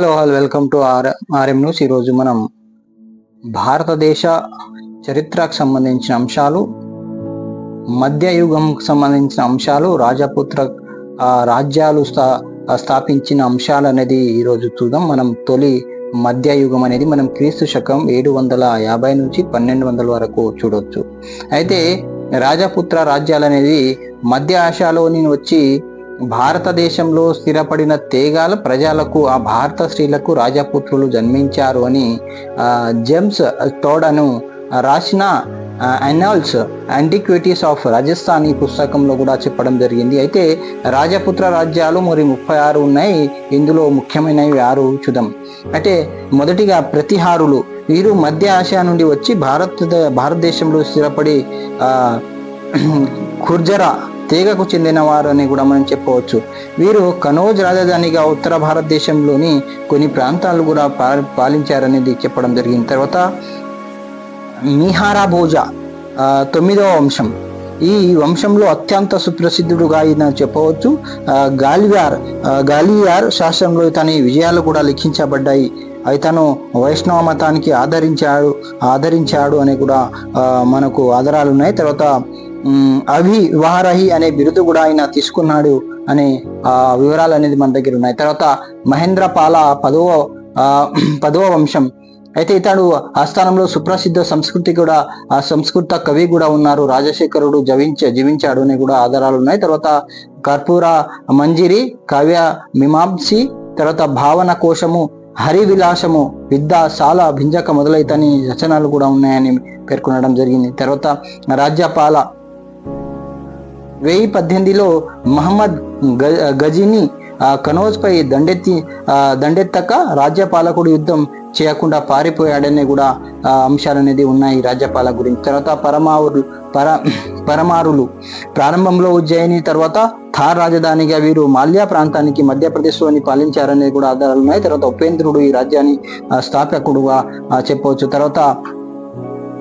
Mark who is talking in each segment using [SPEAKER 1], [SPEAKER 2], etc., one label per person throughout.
[SPEAKER 1] Hello hello welcome to R RM news ఈరోజు మనం భారతదేశ చరిత్రకు సంబంధించిన అంశాలు మధ్యయుగంకు సంబంధించిన అంశాలు రాజపుత్ర రాజ్యాలు స్థా స్థాపించిన అంశాలు అనేది ఈరోజు చూద్దాం. మనం తొలి మధ్యయుగం అనేది మనం క్రీస్తు శకం ఏడు వందల యాభై నుంచి పన్నెండు వందల వరకు చూడవచ్చు అయితే రాజపుత్ర రాజ్యాలు అనేది మధ్య ఆసియాలోని వచ్చి భారతదేశంలో స్థిరపడిన తేగాల ప్రజలకు ఆ భారత స్త్రీలకు రాజపుత్రులు జన్మించారు అని జెమ్స్ తోడను రాసిన అనాల్స్ యాంటిక్విటీస్ ఆఫ్ రాజస్థాన్ ఈ పుస్తకంలో కూడా చెప్పడం జరిగింది. అయితే రాజపుత్ర రాజ్యాలు మరి ముప్పై ఆరు ఉన్నాయి. ఇందులో ముఖ్యమైనవి ఆరు చూద్దాం. అయితే మొదటిగా ప్రతిహారులు. వీరు మధ్య ఆసియా నుండి వచ్చి భారత భారతదేశంలో స్థిరపడి ఖుర్జరా తీగకు చెందిన వారు అని కూడా మనం చెప్పవచ్చు. వీరు కనోజ్ రాజధానిగా ఉత్తర భారతదేశంలోని కొన్ని ప్రాంతాలు కూడా పాలించారనేది చెప్పడం జరిగింది. తర్వాత మిహారా భోజ తొమ్మిదవ వంశం. ఈ వంశంలో అత్యంత సుప్రసిద్ధుడుగా ఆయన చెప్పవచ్చు. గాలియార్ గాలియార్ శాస్త్రంలో ఇతని విజయాలు కూడా లిఖించబడ్డాయి ఇతను వైష్ణవ మతానికి ఆదరించాడు ఆదరించాడు అని కూడా మనకు ఆధారాలు ఉన్నాయి. తర్వాత అభి వహరహి అనే బిరుదు కూడా ఆయన తీసుకున్నాడు అనే ఆ వివరాలు అనేది మన దగ్గర ఉన్నాయి. తర్వాత మహేంద్ర పాల పదవ పదవ వంశం. అయితే ఇతడు ఆ స్థానంలో సుప్రసిద్ధ సంస్కృతి కూడా ఆ సంస్కృత కవి కూడా ఉన్నారు. రాజశేఖరుడు జవించ జీవించాడు అని కూడా ఆధారాలు ఉన్నాయి. తర్వాత కర్పూర మంజిరి కావ్య మీమాంసి తర్వాత భావన కోశము హరి విలాసము విద్య సాల భింజక మొదలైతని రచనలు కూడా ఉన్నాయని పేర్కొనడం జరిగింది. తర్వాత రాజ్యపాల వెయ్యి పద్దెనిమిదిలో మహమ్మద్ గ గజిని దండెత్తి దండెత్తక రాజ్యపాలకుడు యుద్ధం చేయకుండా పారిపోయాడనే కూడా అంశాలు అనేది ఉన్నాయి రాజ్యపాల గురించి. తర్వాత పరమావులు పర పరమారులు. ప్రారంభంలో ఉజ్జయిని తర్వాత థార్ రాజధానిగా వీరు మాల్యా ప్రాంతానికి మధ్యప్రదేశ్లోని పాలించారనేది కూడా ఆధారాలు ఉన్నాయి. తర్వాత ఉపేంద్రుడు ఈ రాజ్యాన్ని స్థాపకుడుగా చెప్పవచ్చు. తర్వాత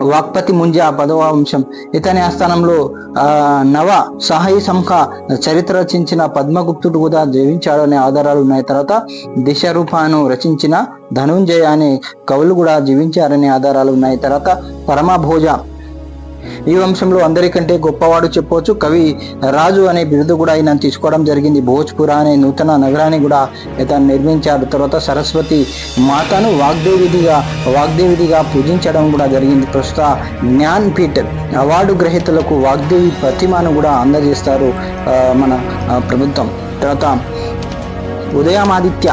[SPEAKER 1] వాక్పతి ముంజా పదవ వంశం ఇతని ఆస్థానంలో ఆ, నవ సహాయి సంఖ చరిత్ర రచించిన పద్మగుప్తుడు కూడా జీవించాడు అనే ఆధారాలు ఉన్నాయి. తర్వాత దిశరూపాను రచించిన ధనుంజయ అనే కవులు కూడా జీవించారనే ఆధారాలు ఉన్నాయి. తర్వాత పరమభోజ ఈ వంశంలో అందరికంటే గొప్పవాడు చెప్పవచ్చు. కవి రాజు అనే బిరుదు కూడా ఆయన తీసుకోవడం జరిగింది. భోజ్పుర అనే నూతన నగరాన్ని కూడా ఇతను నిర్మించాడు. తర్వాత సరస్వతి మాతను వాగ్దేవిదిగా వాగ్దేవిదిగా పూజించడం కూడా జరిగింది. ప్రస్తుత జ్ఞాన్పీఠ్ అవార్డు గ్రహీతలకు వాగ్దేవి ప్రతిమను కూడా అందజేస్తారు మన ప్రభుత్వం. తర్వాత ఉదయమాదిత్య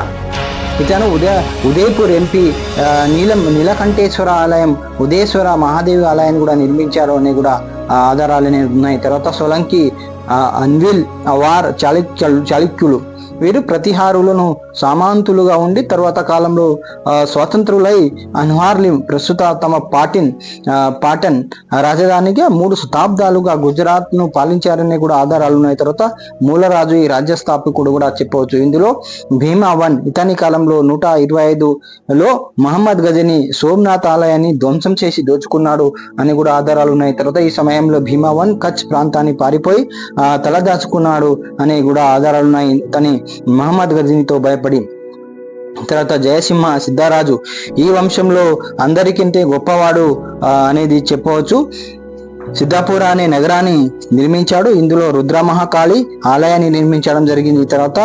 [SPEAKER 1] ఇతను ఉదయ ఉదయపూర్ ఎంపీ ఆ, నీలం నీలకంఠేశ్వర ఆలయం ఉదయేశ్వర మహాదేవి ఆలయాన్ని కూడా నిర్మించారు అని కూడా ఆధారాలు అనేవి ఉన్నాయి. తర్వాత సోలంకి ఆ, అన్విల్ వార్ చాళుక్యులు చాళుక్యులు. వీరు ప్రతిహారులను సామాంతులుగా ఉండి తర్వాత కాలంలో స్వతంత్రులై అన్హార్లి ప్రస్తుత తమ పాటిన్ పాటన్ రాజధానిగా మూడు శతాబ్దాలుగా గుజరాత్ను పాలించారనే కూడా ఆధారాలు ఉన్నాయి. తర్వాత మూలరాజు ఈ రాజ్య స్థాపకుడు కూడా చెప్పవచ్చు. ఇందులో భీమా వన్ ఇతని కాలంలో నూట ఇరవై ఐదులో మహమ్మద్ గజని సోమనాథ్ ఆలయాన్ని ధ్వంసం చేసి దోచుకున్నాడు అని కూడా ఆధారాలు ఉన్నాయి. తర్వాత ఈ సమయంలో భీమా వన్ కచ్ ప్రాంతాన్ని పారిపోయి తలదాచుకున్నాడు అనే కూడా ఆధారాలు ఉన్నాయి. తని మహమ్మద్ గజనీతో భయపడి. తర్వాత జయసింహ సిద్ధారాజు ఈ వంశంలో అందరికంటే గొప్పవాడు ఆ, అనేది చెప్పవచ్చు. సిద్ధాపుర అనే నగరాన్ని నిర్మించాడు. ఇందులో రుద్రమహాకాళి ఆలయాన్ని నిర్మించడం జరిగింది. తర్వాత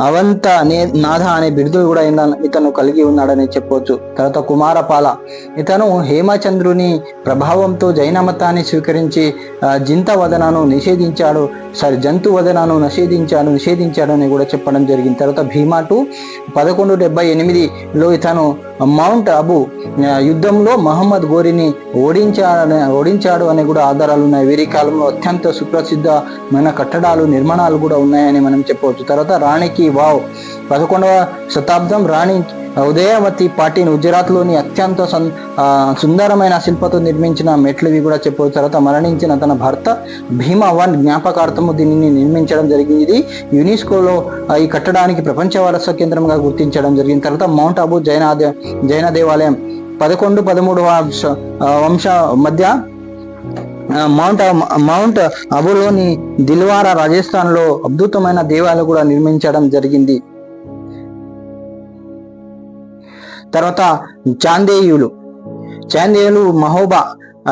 [SPEAKER 1] అవంత నే- నాథ అనే బిరుదులు కూడా ఇతను కలిగి ఉన్నాడని చెప్పవచ్చు తర్వాత కుమారపాల. ఇతను హేమచంద్రుని ప్రభావంతో జైన మతాన్ని స్వీకరించి జింత వదనను నిషేధించాడు. సారీ జంతు వదనను నిషేధించాడు నిషేధించాడు అని కూడా చెప్పడం జరిగింది. తర్వాత భీమా టూ. పదకొండు డెబ్బై ఎనిమిదిలో ఇతను మౌంట్ అబు యుద్ధంలో మహమ్మద్ గోరిని ఓడించాడని ఓడించాడు అని కూడా ఆధారాలు ఉన్నాయి. వీరి కాలంలో అత్యంత సుప్రసిద్ధమైన కట్టడాలు నిర్మాణాలు కూడా ఉన్నాయని మనం చెప్పవచ్చు. తర్వాత రాణికి వావ్ పదకొండవ శతాబ్దం రాణి ఉదయవతి పాటిన్ గుజరాత్లోని అత్యంత సం- సుందరమైన శిల్పతో నిర్మించిన మెట్లు ఇవి కూడా చెప్పవచ్చు. తర్వాత మరణించిన తన భర్త భీమా వన్ జ్ఞాపకార్థము దీనిని నిర్మించడం జరిగింది. ఇది యునెస్కోలో ఈ కట్టడానికి ప్రపంచ వారసత్వ కేంద్రంగా గుర్తించడం జరిగింది. తర్వాత మౌంట్ అబు జైన జైన దేవాలయం పదకొండు పదమూడు వంశ వంశ మధ్య మౌంట్ మౌంట్ అబులోని దిల్వారా రాజస్థాన్లో అద్భుతమైన దేవాలయం కూడా నిర్మించడం జరిగింది. తర్వాత చాందేయులు. చాందేయులు మహోబా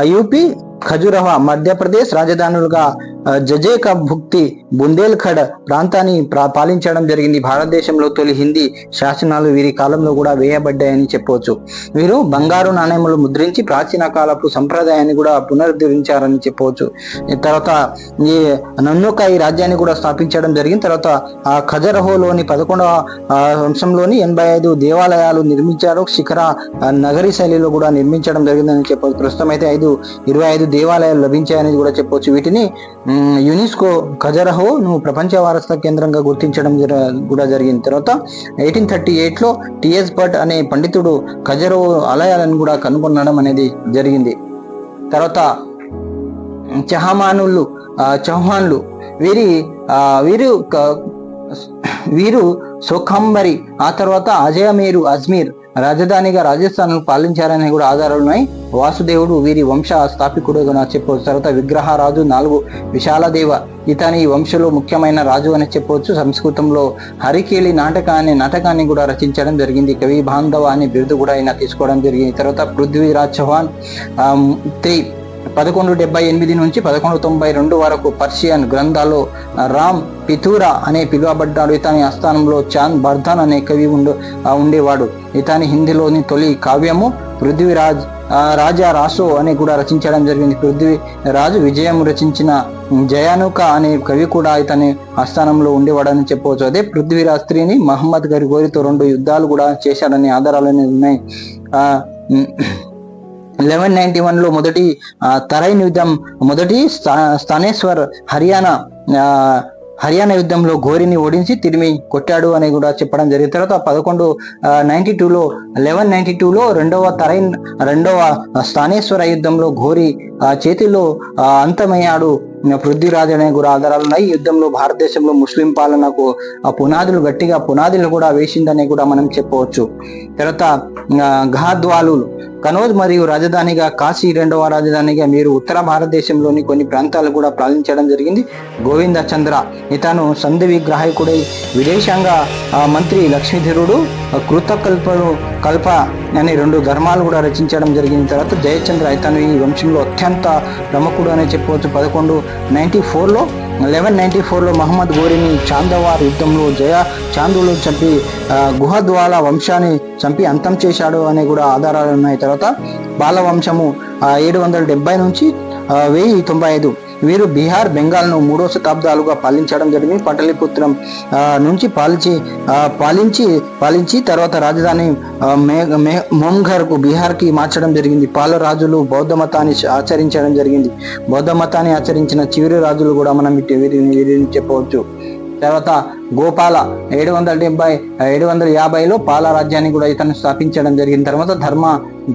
[SPEAKER 1] యూపీ ఖజురహ మధ్యప్రదేశ్ రాజధానులుగా జజేక భుక్తి బుందేల్ఖడ్ ప్రాంతాన్ని పాలించడం జరిగింది. భారతదేశంలో తొలి హిందీ శాసనాలు వీరి కాలంలో కూడా వేయబడ్డాయని చెప్పవచ్చు వీరు బంగారు నాణ్యములు ముద్రించి ప్రాచీన కాలపు సంప్రదాయాన్ని కూడా పునరుద్ధరించారని చెప్పవచ్చు తర్వాత ఈ నన్నుక ఈ రాజ్యాన్ని కూడా స్థాపించడం జరిగింది. తర్వాత ఆ ఖజరహోలోని పదకొండవ వంశంలోని ఎనభై ఐదు దేవాలయాలు నిర్మించారు. శిఖర నగరి శైలిలో కూడా నిర్మించడం జరిగిందని చెప్పవచ్చు ప్రస్తుతం అయితే ఐదు ఇరవై ఐదు దేవాలయాలు లభించాయని కూడా చెప్పవచ్చు వీటిని యునెస్కో యునెస్కో నువ్వు ప్రపంచ వారసత్వ కేంద్రంగా గుర్తించడం కూడా జరిగింది తర్వాత ఎయిటీన్ థర్టీ ఎయిట్లో టిఎస్ భట్ అనే పండితుడు ఖజరహో ఆలయాలను కూడా కనుగొనడం అనేది జరిగింది. తర్వాత చహమానులు చౌహాన్లు వీరి వీరు వీరు సోఖంబరి ఆ తర్వాత అజయమేరు అజ్మీర్ రాజధానిగా రాజస్థాన్ పాలించారని కూడా ఆధారాలు ఉన్నాయి. వాసుదేవుడు వీరి వంశ స్థాపికుడుగా చెప్పవచ్చు తర్వాత విగ్రహరాజు నాలుగు విశాలదేవ. ఇతని ఈ వంశంలో ముఖ్యమైన రాజు అని చెప్పవచ్చు సంస్కృతంలో హరికేలి నాటక అనే నాటకాన్ని కూడా రచించడం జరిగింది. కవి బాంధవ అనే బిరుదు కూడా ఆయన తీసుకోవడం జరిగింది. తర్వాత పృథ్వీరాజ్ చౌహాన్ త్రీ పదకొండు డెబ్బై ఎనిమిది నుంచి పదకొండు తొంభై రెండు వరకు పర్షియన్ గ్రంథాల్లో రామ్ పితూరా అనే పిలువబడ్డాడు. ఇతని ఆస్థానంలో చాంద్ బర్ధన్ అనే కవి ఉండు ఉండేవాడు. ఇతని హిందీలోని తొలి కావ్యము పృథ్వీరాజ్ రాజా రాసో అని కూడా రచించడం జరిగింది. పృథ్వీరాజు విజయం రచించిన జయానుక అనే కవి కూడా ఇతని ఆస్థానంలో ఉండేవాడని చెప్పవచ్చు. అదే పృథ్వీరాజ్ స్త్రీని మహమ్మద్ గారి గోరితో రెండు యుద్ధాలు కూడా చేశాడని ఆధారాలు ఉన్నాయి. ఆ, లెవెన్ నైన్టీ వన్లో మొదటి తరైన్ యుద్ధం మొదటి స్థా- స్థానేశ్వర్ హర్యానా హర్యానా యుద్ధంలో ఘోరిని ఓడించి తిరిమి కొట్టాడు అని కూడా చెప్పడం జరిగింది. తర్వాత పదకొండు నైన్టీ టూలో లెవెన్ నైన్టీ టూలో రెండవ తరైన్ రెండవ స్థానేశ్వర యుద్ధంలో ఘోరి ఆ, చేతిలో అంతమయ్యాడు పృథ్వీరాజ్ అనే కూడా ఆధారాలు ఉన్నాయి ఈ యుద్ధంలో భారతదేశంలో ముస్లిం పాలనకు ఆ పునాదులు గట్టిగా పునాదులు కూడా వేసిందని కూడా మనం చెప్పవచ్చు. తర్వాత ఘాద్వాలు కనోజ్ మరియు రాజధానిగా కాశీ రెండవ రాజధానిగా మీరు ఉత్తర భారతదేశంలోని కొన్ని ప్రాంతాలు కూడా పాలించడం జరిగింది. గోవింద చంద్ర ఇతను సంధి విగ్రాహకుడై విదేశాంగ మంత్రి లక్ష్మీధరుడు కృతకల్పను కల్ప అనే రెండు ధర్మాలు కూడా రచించడం జరిగింది. తర్వాత జయచంద్ర ఇతను ఈ వంశంలో అత్యంత ప్రముఖుడు అనే చెప్పవచ్చు. పదకొండు నైన్టీ ఫోర్లో లెవెన్ నైన్టీ ఫోర్లో మహమ్మద్ గోరిని చాందవార్ యుద్ధంలో జయ చాందులు చంపి గుహద్వాల వంశాన్ని చంపి అంతం చేశాడు అనే కూడా ఆధారాలు ఉన్నాయి. తర్వాత బాలవంశము ఏడు వందల డెబ్బై నుంచి వెయ్యి తొంభై ఐదు. వీరు బీహార్ బెంగాల్ను మూడో శతాబ్దాలుగా పాలించడం జరిగింది. పటలిపుత్రం ఆ, నుంచి పాలించి పాలించి పాలించి తర్వాత రాజధాని మే మోంఘర్కు బీహార్కి మార్చడం జరిగింది. పాల రాజులు బౌద్ధ మతాన్ని ఆచరించడం జరిగింది. బౌద్ధ మతాన్ని ఆచరించిన చివరి రాజులు కూడా మనం వీరిని వీరిని చెప్పవచ్చు. తర్వాత గోపాల ఏడు వందల డెబ్బై ఏడు వందల యాభైలో పాల రాజ్యాన్ని కూడా ఇతను స్థాపించడం జరిగిన తర్వాత ధర్మ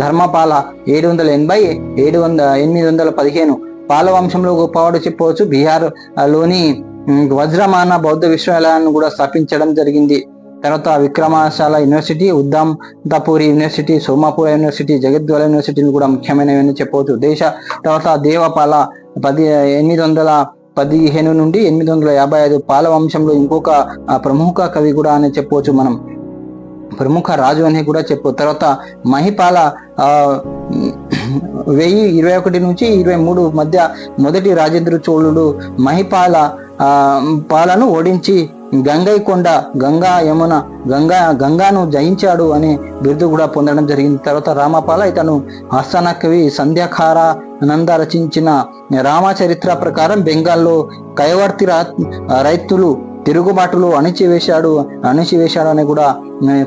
[SPEAKER 1] ధర్మపాల ఏడు వందల ఎనభై ఏడు వంద ఎనిమిది వందల పదిహేను పాల వంశంలో గొప్పవాడు చెప్పవచ్చు. బీహార్లోని వజ్రమాన బౌద్ధ విశ్వవిద్యాలయాన్ని కూడా స్థాపించడం జరిగింది. తర్వాత విక్రమశాల యూనివర్సిటీ ఉద్దమ్ దపూరి యూనివర్సిటీ సోమాపూర్ యూనివర్సిటీ జగద్వాల యూనివర్సిటీలు కూడా ముఖ్యమైనవి చెప్పవచ్చు. దేశ తర్వాత దేవపాల పది ఎనిమిది వందల పదిహేను నుండి ఎనిమిది వందల యాభై ఐదు పాల వంశంలో ఇంకొక ప్రముఖ కవి కూడా అని చెప్పవచ్చు మనం. ప్రముఖ రాజు అని కూడా చెప్పు తర్వాత మహిపాల ఆ, వెయ్యి ఇరవై ఒకటి నుంచి ఇరవై మూడు మధ్య మొదటి రాజేంద్ర చోళుడు మహిపాల ఆ, పాలను ఓడించి గంగైకొండ గంగా యమున గంగా గంగాను జయించాడు అనే బిరుదు కూడా పొందడం జరిగింది. తర్వాత రామపాల ఇతను ఆస్థాన కవి సంధ్యాకార నంద రచించిన రామచరిత్ర ప్రకారం బెంగాల్లో కైవర్తి రైతులు తిరుగుబాటులు అణిచివేశాడు అణిచివేశాడు అని కూడా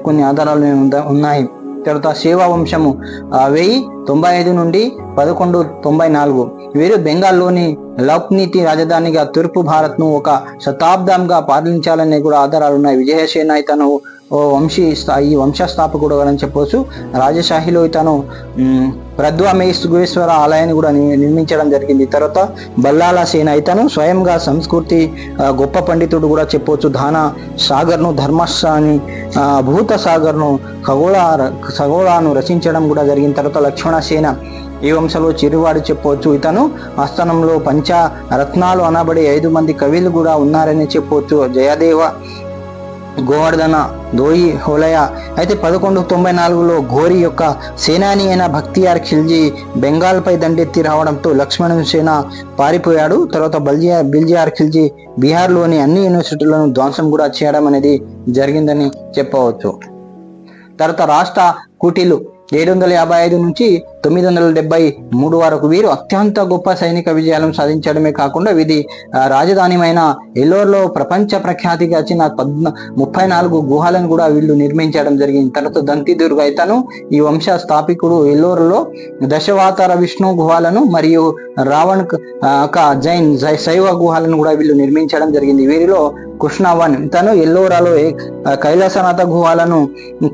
[SPEAKER 1] కొన్ని ఆధారాలు ఉన్నాయి. తర్వాత సేవా వంశము ఆ, వెయ్యి తొంభై ఐదు నుండి పదకొండు తొంభై నాలుగు. వీరు బెంగాల్లోని లౌక్నీతి రాజధానిగా తూర్పు భారత్ను ఒక శతాబ్దంగా పాలించాలనే కూడా ఆధారాలు ఉన్నాయి. విజయసేన ఇతను ఓ వంశీ ఈ వంశస్థాపకుడు అని చెప్పవచ్చు రాజశాహిలో ఇతను మ్, ప్రద్వామేశ్వర ఆలయాన్ని కూడా నిర్మించడం జరిగింది. తర్వాత బల్లాల సేన ఇతను స్వయంగా సంస్కృతి గొప్ప పండితుడు కూడా చెప్పవచ్చు దాన సాగర్ను ధర్మస్థాని భూత సాగర్ను ఖగోళ ఖగోళాను రచించడం కూడా జరిగిన తర్వాత లక్ష్మణ సేన ఈ వంశంలో చిరువాడు చెప్పవచ్చు ఇతను ఆస్థానంలో పంచ రత్నాలు అనబడే ఐదు మంది కవులు కూడా ఉన్నారని చెప్పవచ్చు జయదేవ గోవర్ధన దోయి హోలయ అయితే పదకొండు తొంభై నాలుగులో ఘోరి యొక్క సేనాని అయిన భక్తియార్ ఖిల్జీ బెంగాల్పై దండెత్తి రావడంతో లక్ష్మణ్ సేన పారిపోయాడు. తర్వాత బల్జియా బిల్జియార్ ఖిల్జీ బీహార్లోని అన్ని యూనివర్సిటీలను ధ్వంసం కూడా చేయడం అనేది జరిగిందని చెప్పవచ్చు. తర్వాత రాష్ట్ర కుటీలు ఏడు వందల యాభై ఐదు నుంచి తొమ్మిది వందల డెబ్బై మూడు వరకు వీరు అత్యంత గొప్ప సైనిక విజయాలను సాధించడమే కాకుండా ఇది రాజధానిమైన ఎల్లోర్లో ప్రపంచ ప్రఖ్యాతికి వచ్చిన పద్న ముప్పై నాలుగు గుహలను కూడా వీళ్ళు నిర్మించడం జరిగింది. తర్వాత దంతి దుర్గ ఇతను ఈ వంశ స్థాపికుడు ఎల్లోర్లో దశవాతార విష్ణు గుహాలను మరియు రావణ్ క- జైన్ జై- శైవ గుహాలను కూడా వీళ్ళు నిర్మించడం జరిగింది. వీరిలో కృష్ణవన్ తను ఎల్లోరాలో ఏ- కైలాసనాథ గుహాలను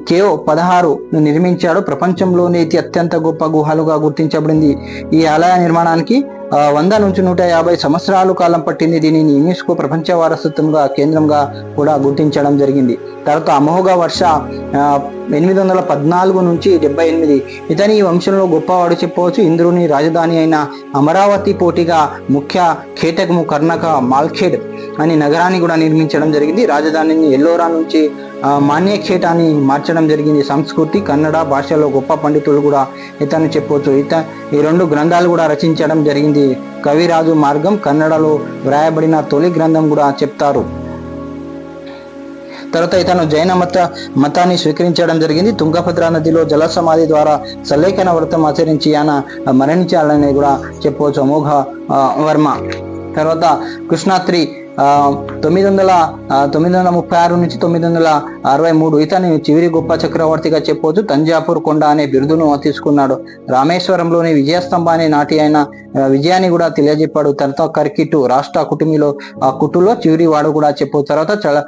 [SPEAKER 1] కేవ్ పదహారు నిర్మించాడు. ప్రపంచంలోని అత్యంత గొప్ప గుహాలుగా గుర్తించబడింది. ఈ ఆలయ నిర్మాణానికి వంద నుంచి నూట యాభై సంవత్సరాల కాలం పట్టింది దీనిని యునెస్కో ప్రపంచ వారసత్వంగా కేంద్రంగా కూడా గుర్తించడం జరిగింది. తర్వాత అమోఘ వర్ష ఎనిమిది వందల పద్నాలుగు నుంచి డెబ్బై ఎనిమిది. ఇతని ఈ వంశంలో గొప్పవాడు చెప్పవచ్చు. ఇంద్రుని రాజధాని అయిన అమరావతి పోటీగా ముఖ్య కేటకము కర్ణక మాల్ఖేడ్ అనే నగరాన్ని కూడా నిర్మించడం జరిగింది. రాజధానిని ఎల్లోరా నుంచి మాన్యక్షేటాన్ని మార్చడం జరిగింది. సంస్కృతి కన్నడ భాషలో గొప్ప పండితులు కూడా ఇతను చెప్పవచ్చు. ఇత ఈ రెండు గ్రంథాలు కూడా రచించడం జరిగింది. కవిరాజు మార్గం కన్నడలో వ్రాయబడిన తొలి గ్రంథం కూడా చెప్తారు. తర్వాత ఇతను జైన మత మతాన్ని స్వీకరించడం జరిగింది. తుంగభద్ర నదిలో జల సమాధి ద్వారా సల్లేఖన వ్రతం ఆచరించి ఆయన మరణించాలని కూడా చెప్పవచ్చు. అమోఘ వర్మ. తర్వాత కృష్ణాత్రి ఆ, తొమ్మిది వందల తొమ్మిది వందల ముప్పై ఆరు నుంచి తొమ్మిది వందల అరవై మూడు. ఇతని చివరి గొప్ప చక్రవర్తిగా చెప్పవచ్చు తంజాపూర్ కొండ అనే బిరుదును తీసుకున్నాడు. రామేశ్వరంలోని విజయస్తంభాన్ని నాటి అయిన విజయాన్ని కూడా తెలియజెప్పాడు. తర్వాత కర్కిటు రాష్ట్ర కుటుంబీలో ఆ కుటులో చివరి వాడు కూడా చెప్పు. తర్వాత చల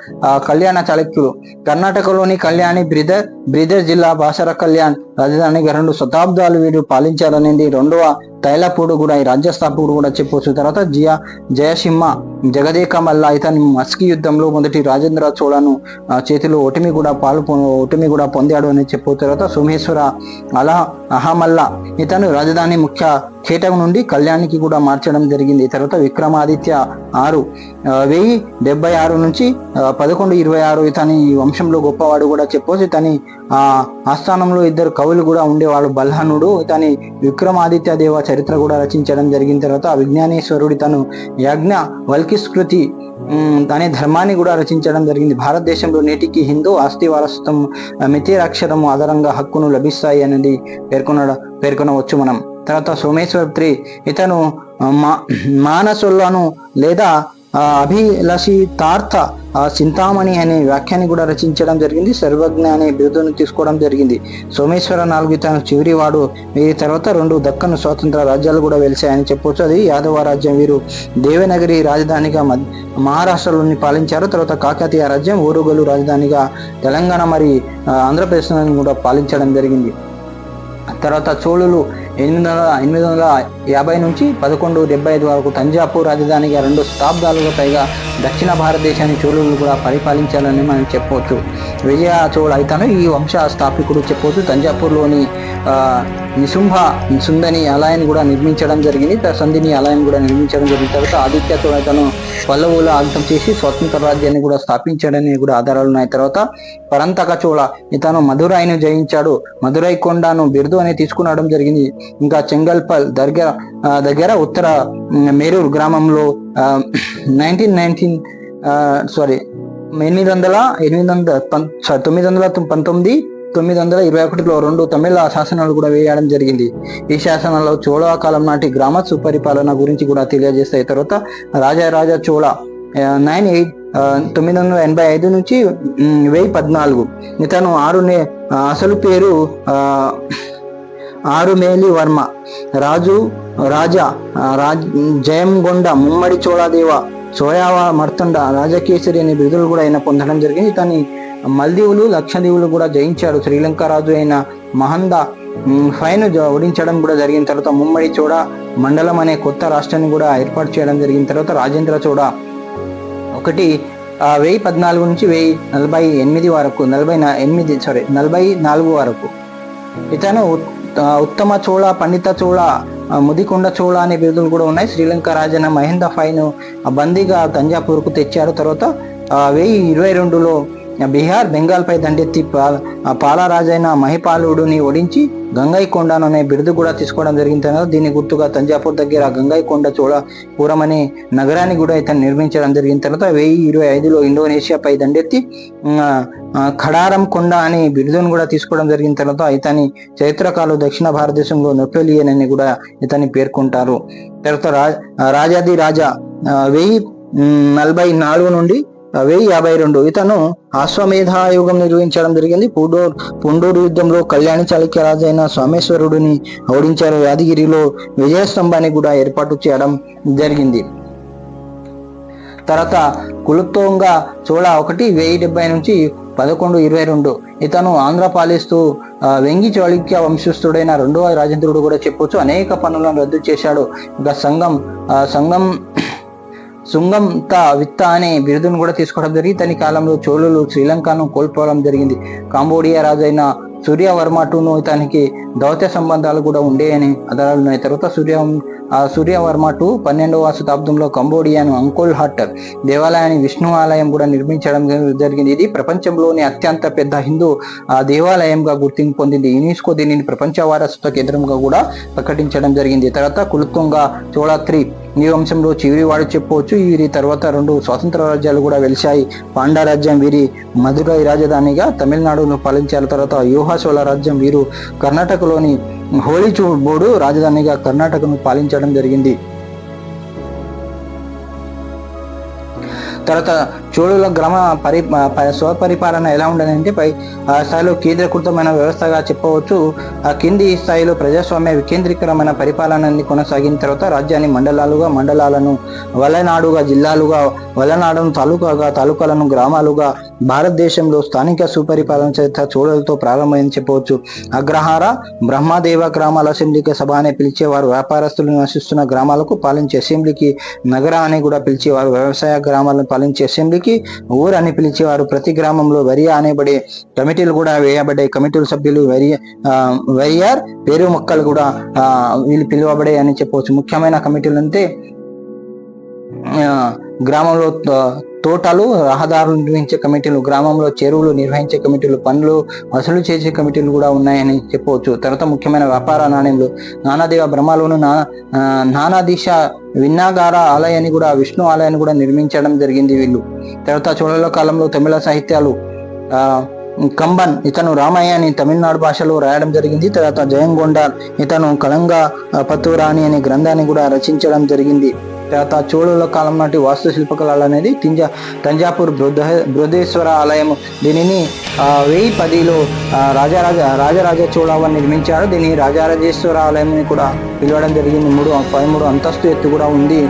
[SPEAKER 1] కళ్యాణ చాళుక్యులు కర్ణాటకలోని కళ్యాణి బ్రిదర్ బ్రిదర్ జిల్లా బాసర కళ్యాణ్ రాజధానిగా రెండు శతాబ్దాలు వీరు పాలించారనేది రెండవ తైలపూడు కూడా ఈ రాజ్యస్థాపకుడు కూడా చెప్పవచ్చు తర్వాత జియా జయసింహ జగదేక మల్ల ఇతని మస్కి యుద్ధంలో మొదటి రాజేంద్ర చోళను చేతిలో ఓటమి కూడా పాలు ఓటమి కూడా పొందాడు అని చెప్పిన తర్వాత సోమేశ్వర అలా అహమల్ల ఇతను రాజధాని ముఖ్య కేటం నుండి కళ్యాణికి కూడా మార్చడం జరిగింది. తర్వాత విక్రమాదిత్య ఆరు వెయ్యి డెబ్బై ఆరు నుంచి పదకొండు ఇరవై ఆరు ఇతని ఈ వంశంలో గొప్పవాడు కూడా చెప్పవచ్చు ఇతని ఆ ఆస్థానంలో ఇద్దరు కవులు కూడా ఉండేవాడు బల్హనుడు ఇతని విక్రమాదిత్య దేవ చరిత్ర కూడా రచించడం జరిగిన తర్వాత విజ్ఞానేశ్వరుడు తను యజ్ఞ వల్కిస్కృతి అనే ధర్మాన్ని కూడా రచించడం జరిగింది. భారతదేశంలో నేటికి హిందూ ఆస్తి వారసత్వం ఆ, మితిరాక్షరము ఆధారంగా హక్కును లభిస్తాయి అనేది పేర్కొన పేర్కొనవచ్చు మనం. తర్వాత సోమేశ్వరత్రి ఇతను మా మానసులను లేదా ఆ, అభిలషితార్థ ఆ, చింతామణి అనే వ్యాఖ్యాన్ని కూడా రచించడం జరిగింది. సర్వజ్ఞ అనే బిరుదును తీసుకోవడం జరిగింది. సోమేశ్వర నాలుగు తన చివరి వాడు వీరి తర్వాత రెండు దక్కను స్వాతంత్ర రాజ్యాలు కూడా వెలిసాయని చెప్పొచ్చు. అది యాదవ రాజ్యం వీరు. దేవనగరి రాజధానిగా మహారాష్ట్రలోని పాలించారు. తర్వాత కాకతీయ రాజ్యం ఓరుగలు రాజధానిగా తెలంగాణ మరి ఆంధ్రప్రదేశ్ కూడా పాలించడం జరిగింది. తర్వాత చోళులు ఎనిమిది వందల ఎనిమిది వందల యాభై నుంచి పదకొండు డెబ్బై ఐదు వరకు తంజాపూర్ రాజధానిగా రెండు శతాబ్దాలుగా పైగా దక్షిణ భారతదేశాన్ని చోళులు కూడా పరిపాలించాలని మనం చెప్పవచ్చు విజయ చోళ అయితను ఈ వంశ స్థాపికుడు చెప్పవచ్చు తంజాపూర్లోని నిసుంహ నిసుందని సుందని ఆలయాన్ని కూడా నిర్మించడం జరిగింది. సంధిని ఆలయాన్ని కూడా నిర్మించడం జరిగిన తర్వాత ఆదిత్య చోళ పల్లవులు అంతం చేసి స్వతంత్ర రాజ్యాన్ని కూడా స్థాపించాడని కూడా ఆధారాలు ఉన్నాయి. తర్వాత పరంతక చోళ ఇతను మధురైను జయించాడు. మధురై కొండను బిరుదు అని తీసుకునడం జరిగింది. ఇంకా చెంగల్పల్ దగ్గర దగ్గర ఉత్తర మేరూర్ గ్రామంలో నైన్టీన్ నైన్టీన్ సారీ ఎనిమిది వందల ఎనిమిది వందల తొమ్మిది వందల పంతొమ్మిది తొమ్మిది వందల ఇరవై ఒకటిలో రెండు తమిళ శాసనాలు కూడా వేయడం జరిగింది. ఈ శాసనాల్లో చోళ కాలం నాటి గ్రామ సుపరిపాలన గురించి కూడా తెలియజేస్తాయి తర్వాత రాజారాజా చోళ నైన్ ఎయిట్ తొమ్మిది వందల ఎనభై ఐదు నుంచి వెయ్యి పద్నాలుగు. ఇతను ఆరు నే అసలు పేరు ఆ, ఆరుమేలి వర్మ. రాజు రాజా రాజ్ జయంగొండ ముమ్మడి చోళాదేవ సోయావ మర్తండ రాజకేసరి అనే బిరుదులు కూడా ఆయన పొందడం జరిగింది. ఇతని మల్దీవులు లక్షదీవులు కూడా జయించారు. శ్రీలంక రాజు అయిన మహంద ఫైన్ జ- ఓడించడం కూడా జరిగిన తర్వాత ముమ్మడి చోడ మండలం అనే కొత్త రాష్ట్రాన్ని కూడా ఏర్పాటు చేయడం జరిగిన తర్వాత రాజేంద్ర చోడ ఒకటి వెయ్యి పద్నాలుగు నుంచి వెయ్యి నలభై ఎనిమిది వరకు నలభై ఎనిమిది సారీ నలభై నాలుగు వరకు. ఇతను ఉత్తమ చోళ పండిత చోళ ముదికొండ చోళ అనే బిరుదులు కూడా ఉన్నాయి. శ్రీలంక రాజైన మహేంద్ర ఫైన్ బందీగా తంజాపూర్కు తెచ్చారు. తర్వాత వెయ్యి ఇరవై రెండులో బీహార్ బెంగాల్పై దండెత్తి పాల పాలరాజైన మహిపాలుడిని ఓడించి గంగైకొండను అనే బిరుదు కూడా తీసుకోవడం జరిగింది దీని గుర్తుగా తంజాపూర్ దగ్గర గంగైకొండ చోళపురం అనే నగరాన్ని కూడా ఇతను నిర్మించడం జరిగిన తర్వాత వెయ్యి ఇరవై ఐదులో ఇండోనేషియాపై దండెత్తి ఖడారం కొండ అనే బిరుదును కూడా తీసుకోవడం జరిగిన తర్వాత ఇతని చరిత్రకాలు దక్షిణ భారతదేశంలో నెపోలియన్ అని కూడా ఇతన్ని పేర్కొంటారు. తర్వాత రా- రాజాది రాజా వెయ్యి నలభై నాలుగు నుండి వెయ్యి యాభై రెండు. ఇతను అశ్వమేధ యుగం నిర్వహించడం జరిగింది. పుండూరు పుండూరు యుద్ధంలో కళ్యాణి చాళుక్యరాజు అయిన సోమేశ్వరుడిని ఓడించారు. యాదగిరిలో విజయస్తంభాన్ని కూడా ఏర్పాటు చేయడం జరిగింది. తర్వాత కులుత్తోంగ చోళ ఒకటి వెయ్యి డెబ్బై నుంచి పదకొండు ఇరవై రెండు. ఇతను ఆంధ్ర పాలిస్తూ వెంగి చాళుక్య వంశస్థుడైన రెండవ రాజేంద్రుడు కూడా చెప్పొచ్చు. అనేక పనులను రద్దు చేశాడు. ఇంకా సంఘం ఆ, సంఘం సుంగంత విత్త అనే బిరుదును కూడా తీసుకోవడం జరిగింది తన కాలంలో చోళులు శ్రీలంకను కోల్పోవడం జరిగింది. కాంబోడియా రాజైన సూర్యవర్మ టూను ఇతనికి దౌత్య సంబంధాలు కూడా ఉండేయని ఆధారాలు ఉన్నాయి. తర్వాత సూర్య సూర్యవర్మ టూ పన్నెండవ శతాబ్దంలో కంబోడియాను అంకోల్ హట్ దేవాలయాన్ని విష్ణు ఆలయం కూడా నిర్మించడం జరిగింది. ఇది ప్రపంచంలోని అత్యంత పెద్ద హిందూ ఆ దేవాలయంగా గుర్తింపు పొందింది. యునెస్కో దీనిని ప్రపంచ వారసత్వ కేంద్రంగా కూడా ప్రకటించడం జరిగింది. తర్వాత కులుతుంగ చోళాత్రి ఈ వంశంలో చివరి వాడు చెప్పవచ్చు. వీరి తర్వాత రెండు స్వతంత్ర రాజ్యాలు కూడా వెలిశాయి. పాండా రాజ్యం వీరి మధురై రాజధానిగా తమిళనాడును పాలించారు. తర్వాత యూహాశోళ రాజ్యం వీరు కర్ణాటకలోని హోళీచూబోడు రాజధానిగా కర్ణాటకను పాలించడం జరిగింది. తర్వాత చోళుల గ్రామ పరి స్వపరిపాలన ఎలా ఉండదంటే పై ఆ స్థాయిలో కేంద్రీకృతమైన వ్యవస్థగా చెప్పవచ్చు. ఆ కింది స్థాయిలో ప్రజాస్వామ్య వికేంద్రీకరమైన పరిపాలనని కొనసాగిన తర్వాత రాజ్యాన్ని మండలాలుగా మండలాలను వలనాడుగా జిల్లాలుగా వలనాడును తాలూకాగా తాలూకాలను గ్రామాలుగా భారతదేశంలో స్థానిక సుపరిపాలన చరిత్ర చోళులతో ప్రారంభమైంది చెప్పవచ్చు. అగ్రహార బ్రహ్మదేవ గ్రామాల అసెంబ్లీకి సభ అని పిలిచేవారు వ్యాపారస్తులు నివసిస్తున్న గ్రామాలకు పాలించే అసెంబ్లీకి నగర అని కూడా పిలిచేవారు. వ్యవసాయ గ్రామాలను పాలించే అసెంబ్లీకి ఊరు అని పిలిచేవారు ప్రతి గ్రామంలో వరియా అనేబడే కమిటీలు కూడా వేయబడ్డాయి. కమిటీల సభ్యులు వరియా ఆ, వరియార్ పేరు మొక్కలు కూడా వీళ్ళు పిలువబడే అని చెప్పవచ్చు. ముఖ్యమైన కమిటీలు అంటే గ్రామంలో తోటలు రహదారులు నిర్వహించే కమిటీలు గ్రామంలో చెరువులు నిర్వహించే కమిటీలు పనులు వసూలు చేసే కమిటీలు కూడా ఉన్నాయని చెప్పవచ్చు. తర్వాత ముఖ్యమైన వ్యాపార నాణ్యంలో. నానాదేవ బ్రహ్మలోను నా నానాదిశ విన్నాగార ఆలయాన్ని కూడా విష్ణు ఆలయాన్ని కూడా నిర్మించడం జరిగింది వీళ్ళు. తర్వాత చోళల కాలంలో తమిళ సాహిత్యాలు ఆ కంబన్ ఇతను రామయ్యని తమిళనాడు భాషలో రాయడం జరిగింది. తర్వాత జయంగొండ ఇతను కళంగ పతురాణి అనే గ్రంథాన్ని కూడా రచించడం జరిగింది. తర్వాత చోళుల కాలం నాటి వాస్తు శిల్పకళలు అనేది తింజా తంజాపూర్ బృహ బృహదేశ్వర ఆలయం దీనిని వెయ్యి పదిలో రాజారాజ రాజరాజ చోళవ నిర్మించారు. దీని రాజారాజేశ్వర ఆలయం కూడా పిలవడం జరిగింది. మూడు పదమూడు అంతస్తు ఎత్తు కూడా ఉంది.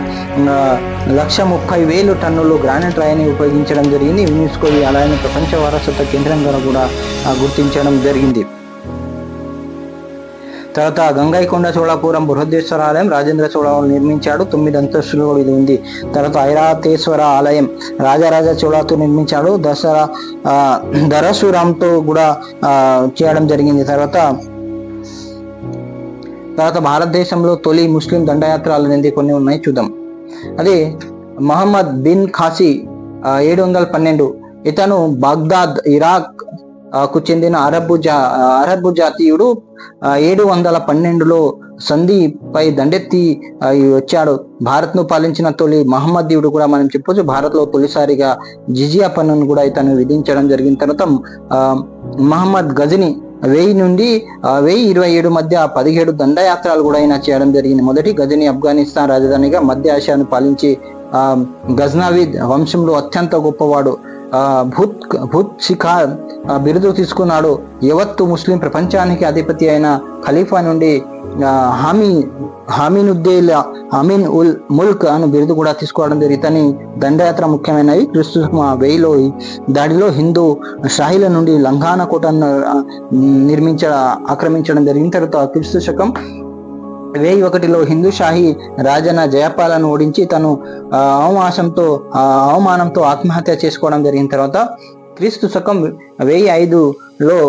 [SPEAKER 1] లక్ష ముప్పై వేలు టన్నులు గ్రానైట్ రాయిని ఉపయోగించడం జరిగింది. యునెస్కో ఈ ఆలయాన్ని ప్రపంచ వారసత్వ కేంద్రంగా కూడా గుర్తించడం జరిగింది. తర్వాత గంగైకొండ చోళాపురం బృహదేశ్వర ఆలయం రాజేంద్ర చోళ నిర్మించాడు తొమ్మిది అంతస్తులు ఇది ఉంది. తర్వాత ఐరాతేశ్వర ఆలయం రాజారాజా చోళాతో నిర్మించాడు దసరా దరసురాంతో కూడా చేయడం జరిగింది. తర్వాత తర్వాత భారతదేశంలో తొలి ముస్లిం దండయాత్రలు అనేది కొన్ని ఉన్నాయి చూద్దాం. అది మహమ్మద్ బిన్ ఖాసీ ఏడు వందల పన్నెండు. ఇతను బాగ్దాద్ ఇరాక్ కు చెందిన అరబ్ జా అరబ్బు జాతీయుడు ఏడు వందల పన్నెండులో సంధిపై దండెత్తి వచ్చాడు. భారత్ను పాలించిన తొలి మహమ్మదీయుడు కూడా మనం చెప్పొచ్చు. భారత్లో తొలిసారిగా జిజియా పన్నును కూడా ఇతను విధించడం జరిగిన తర్వాత ఆ, మహమ్మద్ గజని వెయ్యి నుండి వెయ్యి ఇరవై ఏడు మధ్య పదిహేడు దండయాత్రలు కూడా ఆయన చేయడం జరిగింది. మొదటి గజని ఆఫ్ఘనిస్తాన్ రాజధానిగా మధ్య ఆసియాను పాలించి ఆ గజ్నావిద్ వంశంలో అత్యంత గొప్పవాడు. భూత్ భూత్ శిఖార్ బిరుదు తీసుకున్నాడు. యావత్తు ముస్లిం ప్రపంచానికి అధిపతి అయిన ఖలీఫా నుండి హామీ హామీనుద్దేల్ హామీన్ ఉల్ ముల్క్ అను బిరుదు కూడా తీసుకోవడం జరిగింది. ఇతని దండయాత్ర ముఖ్యమైనవి క్రిస్తు వేయిలో వెయ్యిలో దాడిలో హిందూ షాహీల నుండి లంఘాన కోటను నిర్మించ ఆక్రమించడం జరిగిన తర్వాత క్రిస్తు శకం వెయ్యి ఒకటిలో హిందూ రాజన జయపాలను ఓడించి తను అవమాసంతో అవమానంతో ఆత్మహత్య చేసుకోవడం జరిగిన తర్వాత క్రీస్తు శకం వెయ్యి ఐదులో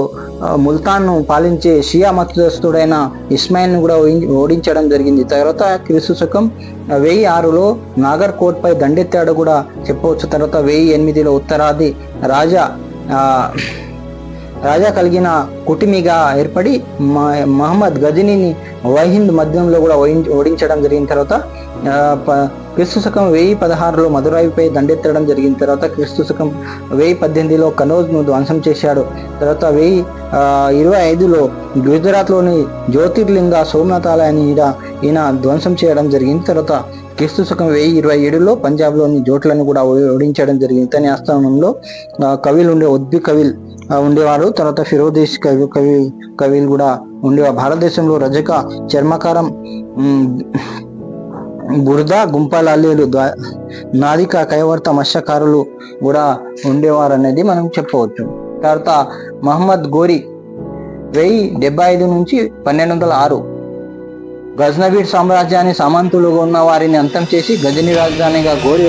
[SPEAKER 1] ముల్తాన్ ముల్తాన్ను పాలించే షియా మతస్థుడైన ఇస్మాయిల్ను కూడా ఓడించడం జరిగింది. తర్వాత క్రీస్తు శకం వెయ్యి ఆరులో నాగర్ కోట్ పై దండెత్తాడు కూడా చెప్పవచ్చు. తర్వాత వెయ్యి ఎనిమిదిలో ఉత్తరాది రాజా ఆ, రాజా కలిగిన కుటిమిగా ఏర్పడి మహమ్మద్ గజనీని వైహింద్ మధ్యంలో కూడా ఓడిం- ఓడించడం జరిగిన తర్వాత ప- క్రీస్తు శకం వెయ్యి పదహారులో మదురాయిపై దండెత్తడం జరిగిన తర్వాత క్రీస్తు శకం వెయ్యి పద్దెనిమిదిలో కనోజ్ను ధ్వంసం చేశాడు. తర్వాత వెయ్యి ఇరవై ఐదులో గుజరాత్లోని జ్యోతిర్లింగ సోమనాథ్ ఆలయాన్ని ఈయన ధ్వంసం చేయడం జరిగింది. తర్వాత క్రీస్తు శకం వెయ్యి ఇరవై ఏడులో పంజాబ్లోని జోట్లను కూడా ఓడించడం జరిగింది. ఇతని ఆస్థానంలో కవిలు ఉండే ఉద్బి కవిల్ ఉండేవారు తర్వాత ఫిరోదేశ్ కవి కవి కవిలు కూడా ఉండేవారు. భారతదేశంలో రజక చర్మకారం బురద గుంపలాలీలు ద్వా- నాదిక కైవర్త మత్స్యకారులు కూడా ఉండేవారు అనేది మనం చెప్పవచ్చు. తర్వాత మహమ్మద్ గోరి వెయ్యి డెబ్బై ఐదు నుంచి పన్నెండు వందల ఆరు గజ్నవీడ్ సామ్రాజ్యాన్ని సామంతులుగా ఉన్న వారిని అంతం చేసి గజని రాజధానిగా గోరి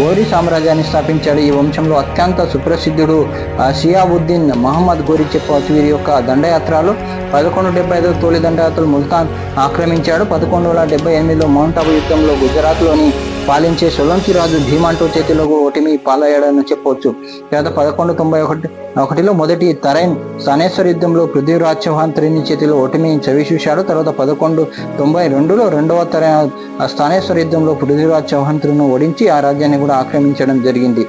[SPEAKER 1] గోరి సామ్రాజ్యాన్ని స్థాపించాడు. ఈ వంశంలో అత్యంత సుప్రసిద్ధుడు ఆ, షియాబుద్దీన్ మహమ్మద్ గోరి చెప్పవచ్చు. వీరి యొక్క దండయాత్రలు పదకొండు డెబ్బై ఐదు తొలి దండయాత్రలు ముల్తాన్ ఆక్రమించాడు. పదకొండు వందల డెబ్బై ఎనిమిదిలో మౌంట్ అబు యుద్ధంలో గుజరాత్లోని పాలించే సొలంకి రాజు భీమాంటో చేతిలో ఓటమి పాలయ్యాడని చెప్పవచ్చు గత పదకొండు తొంభై ఒకటి ఒకటిలో మొదటి తరైన్ సనేశ్వర యుద్ధంలో పృథ్వీరాజ్ చౌహాన్ త్రిని చేతిలో ఓటమి చవిచూశాడు తర్వాత పదకొండు తొంభై రెండులో రెండవ తరైన స్థానేశ్వర యుద్ధంలో పృథ్వీరాజ్ చౌహాన్ త్రిను ఓడించి ఆ రాజ్యాన్ని కూడా ఆక్రమించడం జరిగింది.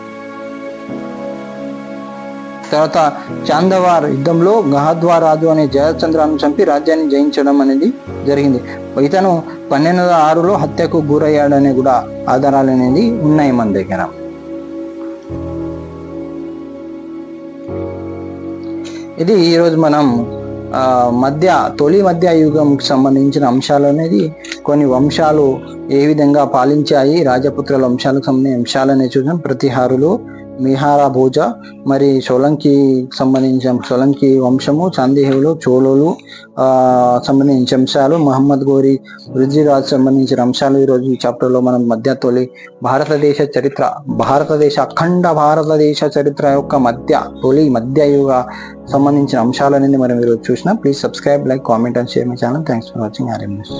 [SPEAKER 1] తర్వాత చాందవార్ యుద్ధంలో గహద్వారాజు అనే జయచంద్రాన్ని చంపి రాజ్యాన్ని జయించడం అనేది జరిగింది. ఇతను పన్నెండు వందల ఆరులో హత్యకు గురయ్యాడనే కూడా ఆధారాలు అనేది ఉన్నాయి మన దగ్గర. ఇది ఈరోజు మనం ఆ, మధ్య తొలి మధ్య యుగంకి సంబంధించిన అంశాలు అనేది కొన్ని వంశాలు ఏ విధంగా పాలించాయి రాజపుత్రుల వంశాలకు సంబంధించిన అంశాలు అనేది చూసాం ప్రతిహారులు మిహారా భోజ మరి సోలంకి సంబంధించిన సోలంకి వంశము సందేహులు చోళులు సంబంధించిన అంశాలు మహమ్మద్ గోరి పృథ్వీరాజ్ సంబంధించిన అంశాలు ఈరోజు ఈ చాప్టర్లో మనం మధ్య తొలి భారతదేశ చరిత్ర భారతదేశ అఖండ భారతదేశ చరిత్ర యొక్క మధ్య తొలి మధ్యయుగ సంబంధించిన అంశాలనేది మనం ఈరోజు చూసినా please subscribe like comment and share my channel thanks for watching RM news